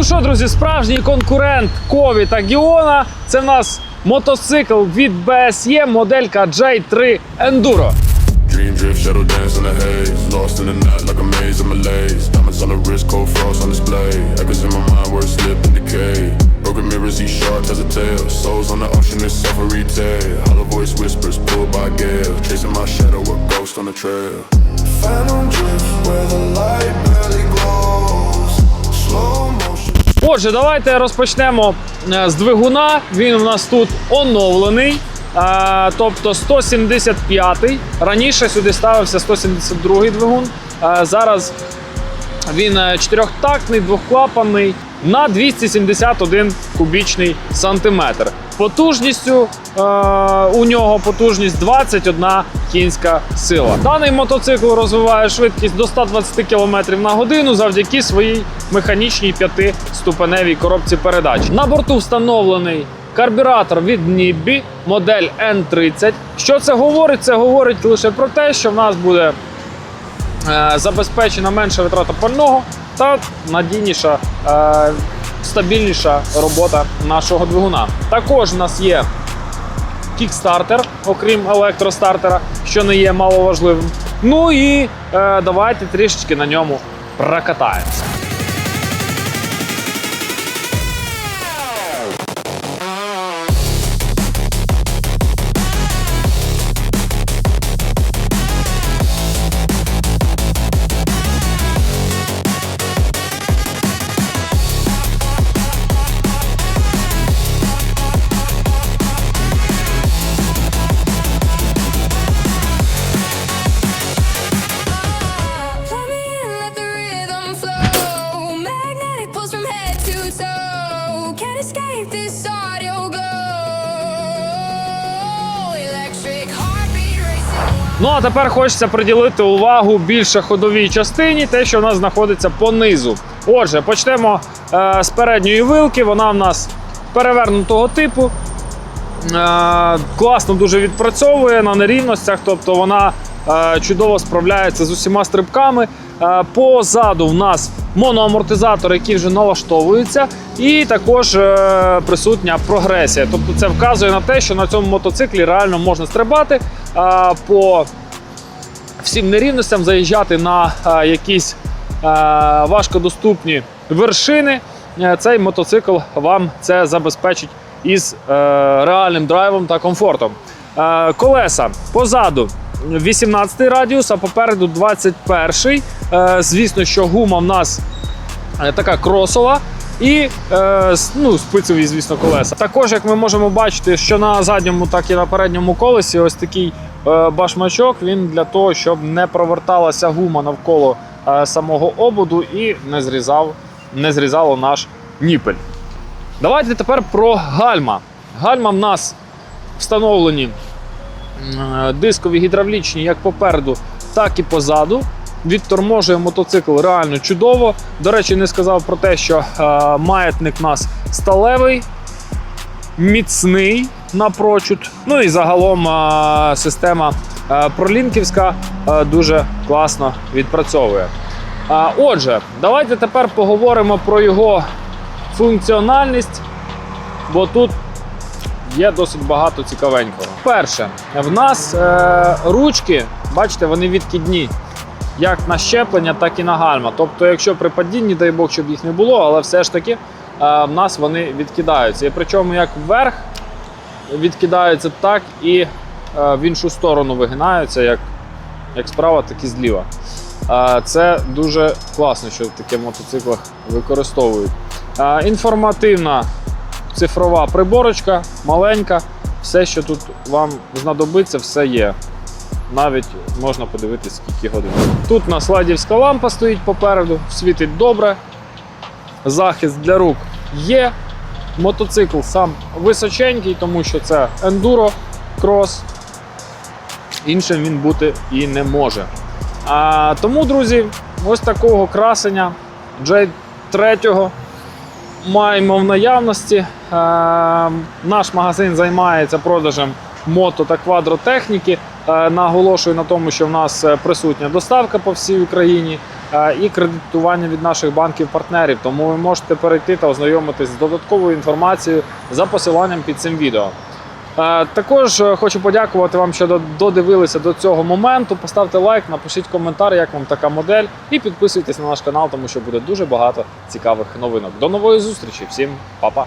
Ну що, друзі, справжній конкурент Кові та Гіона. Це в нас мотоцикл від BSE, моделька J3 Enduro. Dream drift, shadow dance in the haze. Lost in the night like a maze of malaise. Diamonds on the wrist, cold frost on display. Echoes in my mind where slip and decay. Broken mirrors, each sharp as a tale. Souls on the auction, it's suffer retail. Hollow voice whispers, pulled by gale. Chasing my shadow, a ghost on the trail. Phantom Отже, давайте розпочнемо е, з двигуна. Він у нас тут оновлений. е, Тобто 175-й. Раніше сюди ставився 172-й двигун. Е, Зараз він чотирьохтактний, двохклапанний на 271 кубічний сантиметр. Потужністю е, у нього потужність 21 кінська сила. Даний мотоцикл розвиває швидкість до 120 км на годину завдяки своїй механічній п'ятиступеневій коробці передач. На борту встановлений карбюратор від Nibbi, модель N30. Що це говорить? Це говорить лише про те, що в нас буде е, забезпечена менша витрата пального та надійніша, е, стабільніша робота нашого двигуна. Також у нас є кікстартер, окрім електростартера, що не є маловажливим. Ну і е, давайте трішечки на ньому прокатаємося. Magnetic from head to toe. Can't escape this audio glow. Electric. Ну а тепер хочеться приділити увагу більше ходовій частині, те, що в нас знаходиться понизу. Отже, почнемо е, з передньої вилки. Вона в нас перевернутого типу. Е, класно дуже відпрацьовує на нерівностях, тобто вона е, чудово справляється з усіма стрибками. Е, позаду в нас моноамортизатор, який вже налаштовується, і також е, присутня прогресія. Тобто це вказує на те, що на цьому мотоциклі реально можна стрибати е, по всім нерівностям, заїжджати на е, якісь важкодоступні вершини. Цей мотоцикл вам це забезпечить із реальним драйвом та комфортом. Колеса позаду 18 радіус, а попереду 21. Е, звісно, що гума в нас е, така кросова. І е, ну, спицеві, звісно, колеса. Також, як ми можемо бачити, що на задньому, так і на передньому колесі ось такий башмачок. Він для того, щоб не проверталася гума навколо самого ободу і не, зрізав, не зрізало наш ніпель. Давайте тепер про гальма. Гальма в нас встановлені дискові гідравлічні як попереду, так і позаду. Відторможує мотоцикл реально чудово. До речі, не сказав про те, що е, маятник у нас сталевий, міцний напрочуд. Ну і загалом е, система е, пролінківська е, дуже класно відпрацьовує. Отже, давайте тепер поговоримо про його функціональність, бо тут є досить багато цікавенького. Перше, в нас е, ручки, бачите, вони відкидні. Як на щеплення, так і на гальма. Тобто, якщо при падінні, дай Бог, щоб їх не було, але все ж таки е, в нас вони відкидаються. І причому як вверх відкидаються, так і е, в іншу сторону вигинаються, як, як справа, так і зліва. Е, Це дуже класно, що в таких мотоциклах використовують. Е, Інформативна цифрова приборочка, маленька. Все, що тут вам знадобиться, все є. Навіть можна подивитися, скільки годин. Тут у нас ладівська лампа стоїть попереду, світить добре. Захист для рук є. Мотоцикл сам височенький, тому що це ендуро крос. Іншим він бути і не може. А, тому, друзі, ось такого красення J3 маємо в наявності. Е, наш магазин займається продажем мото та квадротехніки. Е, наголошую на тому, що в нас е, присутня доставка по всій Україні. е, і кредитування від наших банків-партнерів. Тому ви можете перейти та ознайомитись з додатковою інформацією за посиланням під цим відео. Е, Також е, хочу подякувати вам, що додивилися до цього моменту. Поставте лайк, напишіть коментар, як вам така модель, і підписуйтесь на наш канал, тому що буде дуже багато цікавих новинок. До нової зустрічі! Всім па-па!